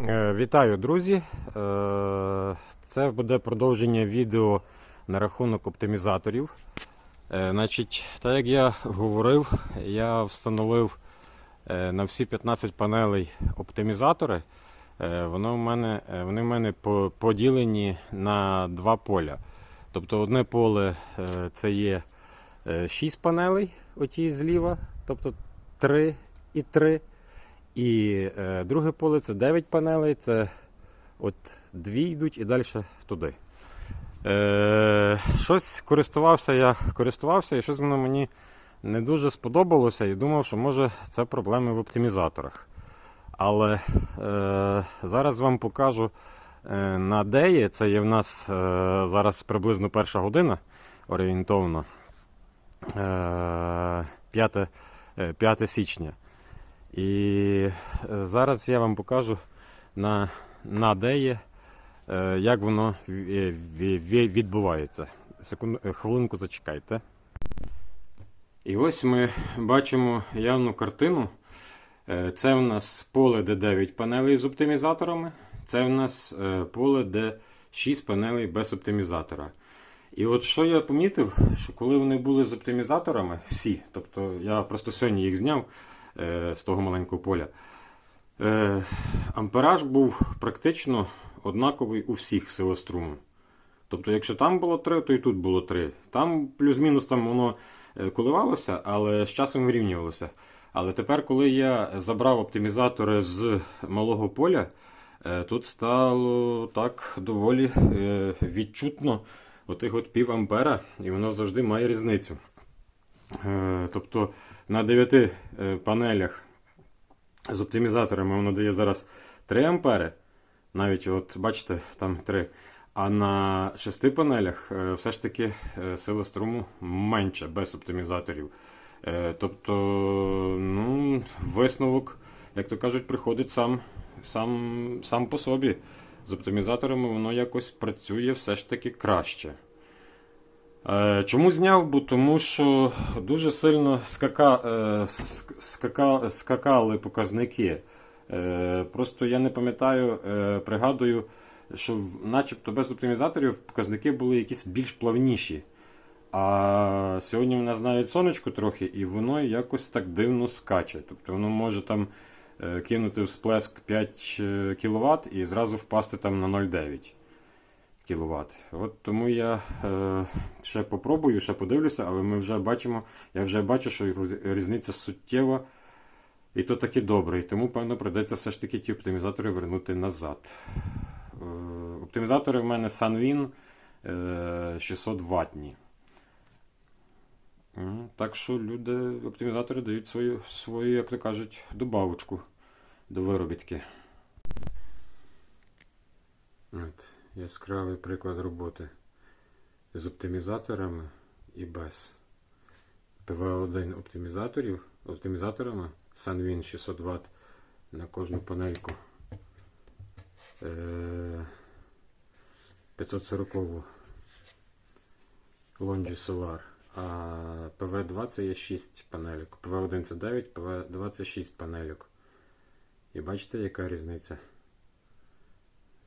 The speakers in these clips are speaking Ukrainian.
Е, Вітаю, друзі! Е, Це буде продовження відео на рахунок оптимізаторів. Е, Значить, так як я говорив, я встановив на всі 15 панелей оптимізатори. Воно в мене, вони в мене поділені на два поля. Тобто одне поле це є 6 панелей, оті зліва, тобто 3 і 3. І е, друге поле це 9 панелей, це от дві йдуть і далі туди. Е, щось користувався я користувався, і щось воно мені не дуже сподобалося і думав, що може це проблеми в оптимізаторах. Але е, зараз вам покажу е, на деї. Це є в нас е, зараз приблизно перша година орієнтовно. Е, 5, е, 5 січня. І е, зараз я вам покажу на, на деї, е, як воно ві- відбувається. Секунду, е, хвилинку зачекайте. І ось ми бачимо явну картину. Е, Це в нас поле, де 9 панелей з оптимізаторами. Це в нас е, поле, де 6 панелей без оптимізатора. І от що я помітив, що коли вони були з оптимізаторами, всі, тобто я просто сьогодні їх зняв е, з того маленького поля, е, ампераж був практично однаковий у всіх силоструму. Тобто, якщо там було 3, то і тут було 3. Там плюс-мінус там воно е, коливалося, але з часом вирівнювалося. Але тепер, коли я забрав оптимізатори з малого поля, е, тут стало так доволі е, відчутно отих от пів ампера, і воно завжди має різницю. Е, Тобто на 9 е, панелях з оптимізаторами воно дає зараз 3 ампери. Навіть, от бачите, там 3. А на 6 панелях е, все ж таки е, сила струму менша без оптимізаторів. Тобто, ну, висновок, як то кажуть, приходить сам, сам, сам по собі. З оптимізаторами воно якось працює все ж таки краще. Е, Чому зняв? Бо тому що дуже сильно скака, е, скака, скакали показники. Е, Просто я не пам'ятаю, пригадую, що начебто без оптимізаторів показники були якісь більш плавніші. А сьогодні в нас навіть сонечко трохи, і воно якось так дивно скаче. Тобто воно може там кинути всплеск 5 кВт і зразу впасти там на 0,9 кВт. От тому я е, ще попробую, ще подивлюся, але ми вже бачимо, я вже бачу, що різниця суттєва. І то таки добре. І тому, певно, прийдеться все ж таки ті оптимізатори вернути назад. Е, оптимізатори в мене Sunwin е, 600 ватні. Так що люди, оптимізатори дають свою, свою, як то кажуть, добавочку до виробітки. От, яскравий приклад роботи з оптимізаторами і без. PV1 оптимізаторів, оптимізаторами Sunwin 600 Вт на кожну панельку. Е, 540 Longi Solar. А PV2 це є 6 панельок. PV1 це 9, PV2 це 6 панельок. І бачите, яка різниця?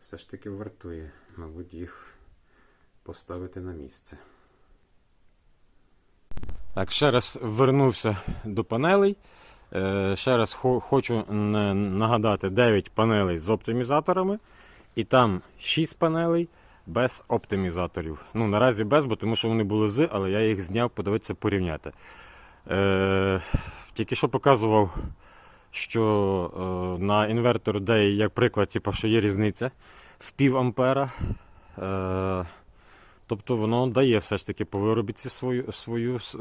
Все ж таки вартує, мабуть, їх поставити на місце. Так, ще раз вернувся до панелей. Е, Ще раз хочу нагадати 9 панелей з оптимізаторами, і там 6 панелей без оптимізаторів. Ну, наразі без, бо тому що вони були з, але я їх зняв, подивитися, порівняти. Е, Тільки що показував, що е, на інвертор DEI, як приклад, типу, що є різниця в пів ампера. Е, Тобто воно дає все ж таки по виробітці свою, свою е,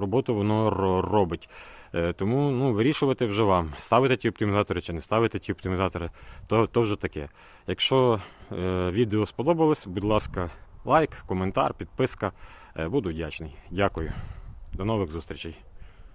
роботу, воно робить. Е, Тому ну, вирішувати вже вам, ставити ті оптимізатори чи не ставити ті оптимізатори, то, то вже таке. Якщо е, відео сподобалось, будь ласка, лайк, коментар, підписка. Е, Буду вдячний. Дякую. До нових зустрічей.